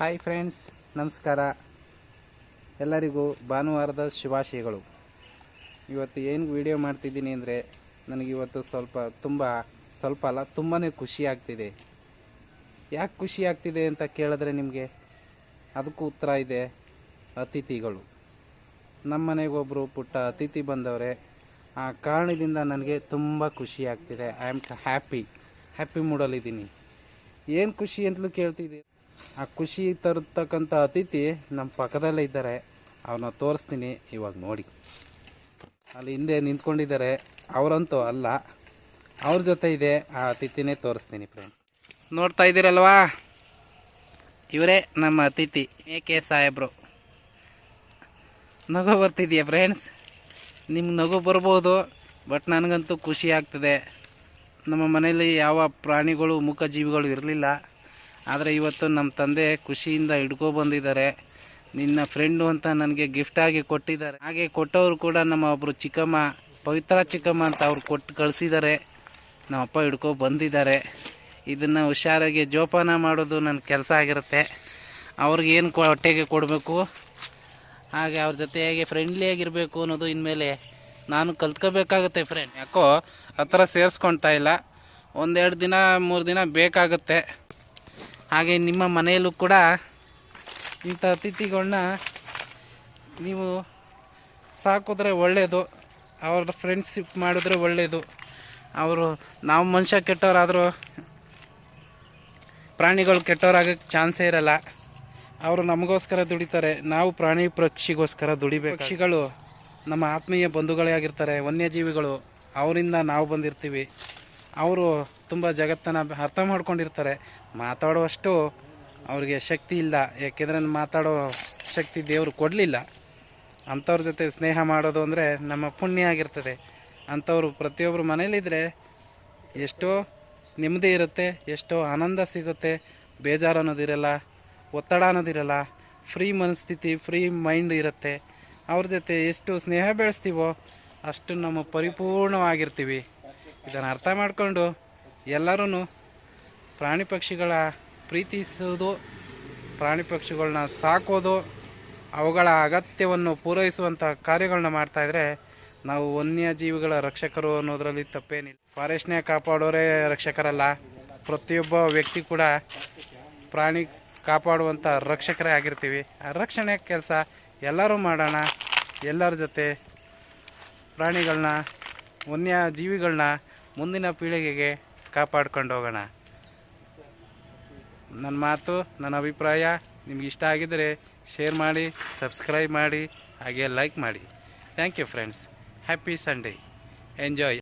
Hi friends, ನಮಸ್ಕಾರ. ಎಲ್ಲರಿಗೂ ಭಾನುವಾರದ ಶುಭಾಶಯಗಳು. ಇವತ್ತು ಏನು ವಿಡಿಯೋ ಮಾಡ್ತಿದ್ದೀನಿ ಅಂದರೆ ನನಗಿವತ್ತು ಸ್ವಲ್ಪ ತುಂಬ, ಸ್ವಲ್ಪ ಅಲ್ಲ ತುಂಬಾ ಖುಷಿ ಆಗ್ತಿದೆ. ಯಾಕೆ ಖುಷಿ ಆಗ್ತಿದೆ ಅಂತ ಕೇಳಿದ್ರೆ ನಿಮಗೆ, ಅದಕ್ಕೂ ಉತ್ತರ ಇದೆ, ಅತಿಥಿಗಳು. ನಮ್ಮ ಮನೆಗೆ ಒಬ್ಬರು ಪುಟ್ಟ ಅತಿಥಿ ಬಂದವರೆ, ಆ ಕಾರಣದಿಂದ ನನಗೆ ತುಂಬ ಖುಷಿ ಆಗ್ತಿದೆ. ಐ ಆಮ್ ಹ್ಯಾಪಿ ಹ್ಯಾಪಿ ಮೂಡಲ್ಲಿದ್ದೀನಿ ಏನು ಖುಷಿ ಅಂತಲೂ ಕೇಳ್ತಿದ್ದೆ ಆ ಖುಷಿ ತರತಕ್ಕಂಥ ಅತಿಥಿ ನಮ್ಮ ಪಕ್ಕದಲ್ಲೇ ಇದ್ದಾರೆ. ಅವನ್ನ ತೋರಿಸ್ತೀನಿ ಇವಾಗ ನೋಡಿ. ಅಲ್ಲಿ ಹಿಂದೆ ನಿಂತ್ಕೊಂಡಿದ್ದಾರೆ. ಅವರಂತೂ ಅಲ್ಲ. ಅವ್ರ ಜೊತೆ ಇದೆ. ಆ ಅತಿಥಿನೇ ತೋರಿಸ್ತೀನಿ ಫ್ರೆಂಡ್ಸ್ ನೋಡ್ತಾ ಇದ್ದೀರಲ್ವಾ? ಇವರೇ ನಮ್ಮ ಅತಿಥಿ, ಎ ಕೆ ಸಾಹೇಬ್ರು. ನಗು ಬರ್ತಿದೆಯಾ ಫ್ರೆಂಡ್ಸ್ ನಿಮ್ಗೆ ನಗು ಬರ್ಬೋದು ಬಟ್ ನನಗಂತೂ ಖುಷಿ ಆಗ್ತದೆ. ನಮ್ಮ ಮನೆಯಲ್ಲಿ ಯಾವ ಪ್ರಾಣಿಗಳು ಮುಖ ಜೀವಿಗಳು ಇರಲಿಲ್ಲ. ಆದರೆ ಇವತ್ತು ನಮ್ಮ ತಂದೆ ಖುಷಿಯಿಂದ ಹಿಡ್ಕೊ ಬಂದಿದ್ದಾರೆ. ನಿನ್ನ ಫ್ರೆಂಡು ಅಂತ ನನಗೆ ಗಿಫ್ಟಾಗಿ ಕೊಟ್ಟಿದ್ದಾರೆ. ಹಾಗೆ ಕೊಟ್ಟವರು ಕೂಡ ನಮ್ಮ ಒಬ್ಬರು ಚಿಕ್ಕಮ್ಮ, ಪವಿತ್ರ ಚಿಕ್ಕಮ್ಮ ಅಂತ ಅವ್ರು ಕೊಟ್ಟು ಕಳಿಸಿದ್ದಾರೆ. ನಮ್ಮ ಅಪ್ಪ ಹಿಡ್ಕೊ ಬಂದಿದ್ದಾರೆ. ಇದನ್ನು ಹುಷಾರಾಗಿ ಜೋಪಾನ ಮಾಡೋದು ನನ್ನ ಕೆಲಸ ಆಗಿರುತ್ತೆ. ಅವ್ರಿಗೆ ಏನು ಹೊಟ್ಟೆಗೆ ಕೊಡಬೇಕು? ಹಾಗೆ ಅವ್ರ ಜೊತೆ ಹೇಗೆ ಫ್ರೆಂಡ್ಲಿ ಆಗಿರಬೇಕು ಅನ್ನೋದು ಇನ್ಮೇಲೆ ನಾನು ಕಲ್ತ್ಕೋಬೇಕಾಗುತ್ತೆ ಫ್ರೆಂಡ್ ಯಾಕೋ ಹತ್ರ ಸೇರಿಸ್ಕೊಳ್ತಾ ಇಲ್ಲ. ಒಂದೆರಡು ದಿನ, ಮೂರು ದಿನ ಬೇಕಾಗುತ್ತೆ. ಹಾಗೆ ನಿಮ್ಮ ಮನೆಯಲ್ಲೂ ಕೂಡ ಇಂಥ ಅತಿಥಿಗಳನ್ನ ನೀವು ಸಾಕಿದ್ರೆ ಒಳ್ಳೆಯದು ಅವ್ರ ಫ್ರೆಂಡ್ಶಿಪ್ ಮಾಡಿದ್ರೆ ಒಳ್ಳೆಯದು ಅವರು ನಾವು ಮನುಷ್ಯ ಕೆಟ್ಟವರಾದರೂ ಪ್ರಾಣಿಗಳು ಕೆಟ್ಟವರಾಗಕ್ಕೆ ಚಾನ್ಸೇ ಇರಲ್ಲ. ಅವರು ನಮಗೋಸ್ಕರ ದುಡಿತಾರೆ, ನಾವು ಪ್ರಾಣಿ ಪಕ್ಷಿಗೋಸ್ಕರ ದುಡಿಬೇಕು ಪಕ್ಷಿಗಳು ನಮ್ಮ ಆತ್ಮೀಯ ಬಂಧುಗಳೇ ಆಗಿರ್ತಾರೆ, ವನ್ಯಜೀವಿಗಳು, ಅವರಿಂದ ನಾವು ಬಂದಿರ್ತೀವಿ. ಅವರು ತುಂಬ ಜಗತ್ತನ್ನು ಅರ್ಥ ಮಾಡ್ಕೊಂಡಿರ್ತಾರೆ. ಮಾತಾಡುವಷ್ಟು ಅವ್ರಿಗೆ ಶಕ್ತಿ ಇಲ್ಲ. ಏಕೆಂದರೆ ಮಾತಾಡೋ ಶಕ್ತಿ ದೇವರು ಕೊಡಲಿಲ್ಲ. ಅಂಥವ್ರ ಜೊತೆ ಸ್ನೇಹ ಮಾಡೋದು ಅಂದರೆ ನಮ್ಮ ಪುಣ್ಯ ಆಗಿರ್ತದೆ. ಅಂಥವ್ರು ಪ್ರತಿಯೊಬ್ಬರು ಮನೇಲಿದ್ದರೆ ಎಷ್ಟೋ ನೆಮ್ಮದಿ ಇರುತ್ತೆ, ಎಷ್ಟೋ ಆನಂದ ಸಿಗುತ್ತೆ. ಬೇಜಾರು ಅನ್ನೋದಿರಲ್ಲ, ಒತ್ತಡ ಅನ್ನೋದಿರಲ್ಲ, ಫ್ರೀ ಮನಸ್ಥಿತಿ, ಫ್ರೀ ಮೈಂಡ್ ಇರುತ್ತೆ. ಅವ್ರ ಜೊತೆ ಎಷ್ಟು ಸ್ನೇಹ ಬೆಳೆಸ್ತೀವೋ ಅಷ್ಟು ನಮ್ಮ ಪರಿಪೂರ್ಣವಾಗಿರ್ತೀವಿ. ಇದನ್ನು ಅರ್ಥ ಮಾಡಿಕೊಂಡು ಎಲ್ಲರೂ ಪ್ರಾಣಿ ಪಕ್ಷಿಗಳ ಪ್ರೀತಿಸೋದು ಪ್ರಾಣಿ ಪಕ್ಷಿಗಳನ್ನ ಸಾಕೋದು, ಅವುಗಳ ಅಗತ್ಯವನ್ನು ಪೂರೈಸುವಂಥ ಕಾರ್ಯಗಳನ್ನ ಮಾಡ್ತಾಯಿದ್ರೆ ನಾವು ವನ್ಯಜೀವಿಗಳ ರಕ್ಷಕರು ಅನ್ನೋದರಲ್ಲಿ ತಪ್ಪೇನಿಲ್ಲ. ಫಾರೆಸ್ಟ್ನೇ ಕಾಪಾಡೋರೇ ರಕ್ಷಕರಲ್ಲ, ಪ್ರತಿಯೊಬ್ಬ ವ್ಯಕ್ತಿ ಕೂಡ ಪ್ರಾಣಿ ಕಾಪಾಡುವಂಥ ರಕ್ಷಕರೇ ಆಗಿರ್ತೀವಿ. ರಕ್ಷಣೆ ಕೆಲಸ ಎಲ್ಲರೂ ಮಾಡೋಣ, ಎಲ್ಲರ ಜೊತೆ ಪ್ರಾಣಿಗಳನ್ನ ವನ್ಯ ಜೀವಿಗಳನ್ನ ಮುಂದಿನ ಪೀಳಿಗೆಗೆ ಕಾಪಾಡ್ಕೊಂಡು ಹೋಗೋಣ. ನನ್ನ ಮಾತು, ನನ್ನ ಅಭಿಪ್ರಾಯ ನಿಮ್ಗೆ ಇಷ್ಟ ಆಗಿದ್ದರೆ ಶೇರ್ ಮಾಡಿ ಸಬ್ಸ್ಕ್ರೈಬ್ ಮಾಡಿ, ಹಾಗೆ ಲೈಕ್ ಮಾಡಿ. Thank you friends happy Sunday enjoy